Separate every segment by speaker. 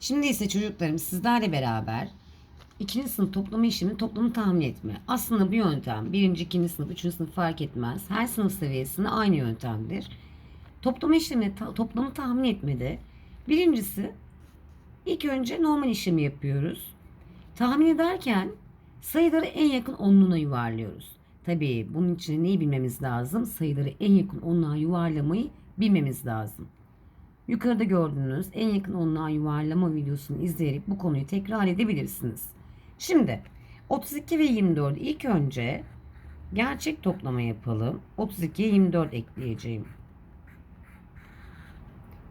Speaker 1: Şimdi ise çocuklarım sizlerle beraber ikinci sınıf toplama işleminin toplamını tahmin etme. Aslında bu yöntem birinci, ikinci sınıf, üçüncü sınıf fark etmez. Her sınıf seviyesinde aynı yöntemdir. Toplama işlemini ta- toplamı tahmin etmede birincisi ilk önce normal işlemi yapıyoruz. Tahmin ederken sayıları en yakın onluğuna yuvarlıyoruz. Tabii bunun için neyi bilmemiz lazım? Sayıları en yakın onluğa yuvarlamayı bilmemiz lazım. Yukarıda gördüğünüz en yakın onluğa yuvarlama videosunu izleyerek bu konuyu tekrar edebilirsiniz. Şimdi 32 ve 24 ilk önce gerçek toplama yapalım. 32'ye 24 ekleyeceğim.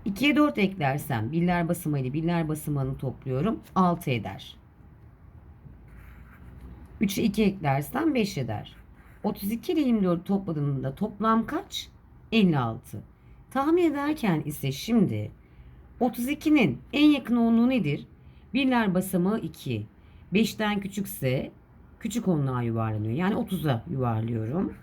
Speaker 1: 2'ye 4 eklersem birler basımı ile birler basımını topluyorum. 6 eder. 3'e 2 eklersem 5 eder. 32 ile 24 topladığımda toplam kaç? 56. Tahmin ederken ise şimdi 32'nin en yakın onluğu nedir? Birler basamağı 2. 5'ten küçükse küçük onluğa yuvarlanıyor. Yani 30'a yuvarlıyorum.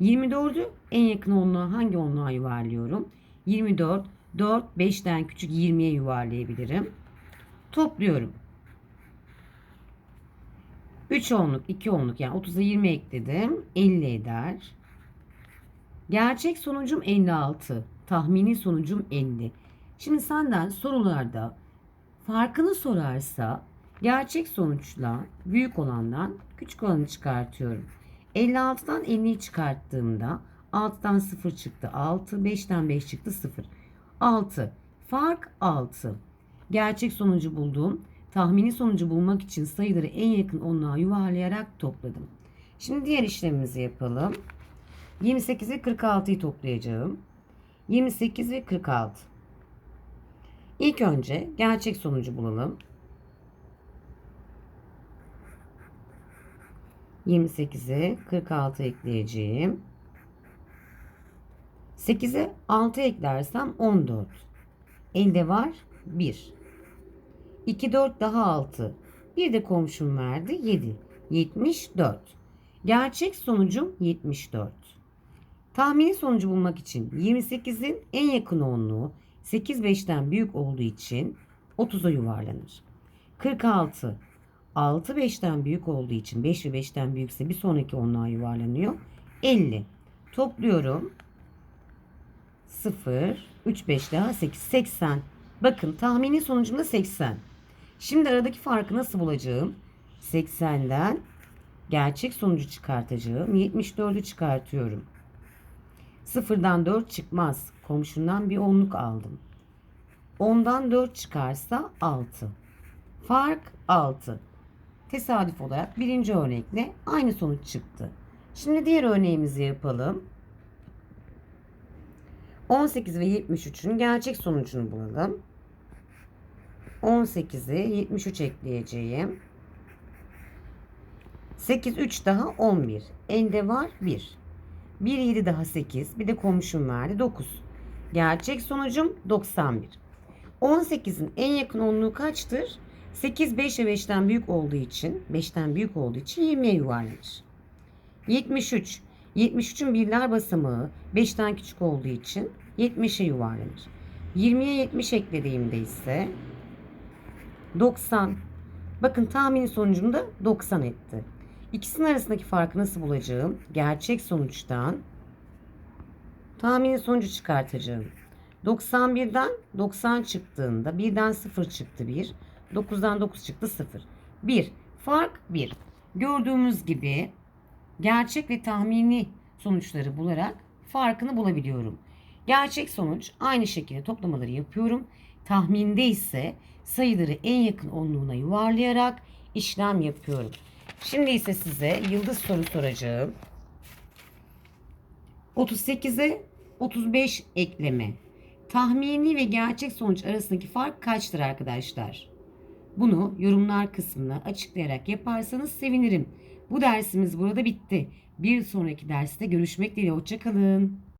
Speaker 1: 24'ü en yakın onluğa hangi onluğa yuvarlıyorum? 24, 4, 5'ten küçük 20'ye yuvarlayabilirim. Topluyorum. 3 onluk, 2 onluk yani 30'a 20 ekledim. 50 eder. Gerçek sonucum 56. Tahmini sonucum 50. Şimdi senden sorularda farkını sorarsa gerçek sonuçla büyük olandan küçük olanı çıkartıyorum. 56'dan 50'yi çıkarttığımda 6'dan 0 çıktı 6, 5'ten 5 çıktı 0. 6. Fark 6. Gerçek sonucu buldum. Tahmini sonucu bulmak için sayıları en yakın onluğa yuvarlayarak topladım. Şimdi diğer işlemimizi yapalım. 28 ve 46'yı toplayacağım. 28 ve 46. İlk önce gerçek sonucu bulalım. 28'e 46 ekleyeceğim. 8'e 6 eklersem 14. Elde var 1. 2 4 daha 6. Bir de komşum verdi 7. 74. Gerçek sonucum 74. Tahmini sonucu bulmak için 28'in en yakın onluğu 8 5'ten büyük olduğu için 30'a yuvarlanır. 46 6 5'ten büyük olduğu için 5 ve 5'ten büyükse bir sonraki onluğa yuvarlanıyor. 50. Topluyorum. 0 3 5 daha 8 80. Bakın tahmini sonucum da 80. Şimdi aradaki farkı nasıl bulacağım? 80'den gerçek sonucu çıkartacağım. 74'ü çıkartıyorum. Sıfırdan 4 çıkmaz. Komşundan bir onluk aldım. 10'dan 4 çıkarsa 6. Fark 6. Tesadüf olarak birinci örnekle aynı sonuç çıktı. Şimdi diğer örneğimizi yapalım. 18 ve 73'ün gerçek sonucunu bulalım. 18'e 73 ekleyeceğim. 8 3 daha 11. Elde var 1. 1 7 daha 8. Bir de komşum verdi 9. Gerçek sonucum 91. 18'in en yakın onluğu kaçtır? 8 5 ve 5'ten büyük olduğu için 5'ten büyük olduğu için 20'ye yuvarlanır. 73. 73'ün birler basamağı 5'ten küçük olduğu için 70'e yuvarlanır. 20'ye 70 eklediğimde ise 90. Bakın tahmini sonucum da 90 etti. İkisinin arasındaki farkı nasıl bulacağım? Gerçek sonuçtan tahmini sonucu çıkartacağım. 91'den 90 çıktığında 1'den 0 çıktı 1. 9'dan 9 çıktı 0. 1. Fark 1. Gördüğümüz gibi gerçek ve tahmini sonuçları bularak farkını bulabiliyorum. Gerçek sonuç aynı şekilde toplamaları yapıyorum. Tahminde ise sayıları en yakın onluğuna yuvarlayarak işlem yapıyorum. Şimdi ise size yıldız soru soracağım. 38'e 35 ekleme. Tahmini ve gerçek sonuç arasındaki fark kaçtır arkadaşlar? Bunu yorumlar kısmına açıklayarak yaparsanız sevinirim. Bu dersimiz burada bitti. Bir sonraki derste görüşmek dileğiyle. Hoşçakalın.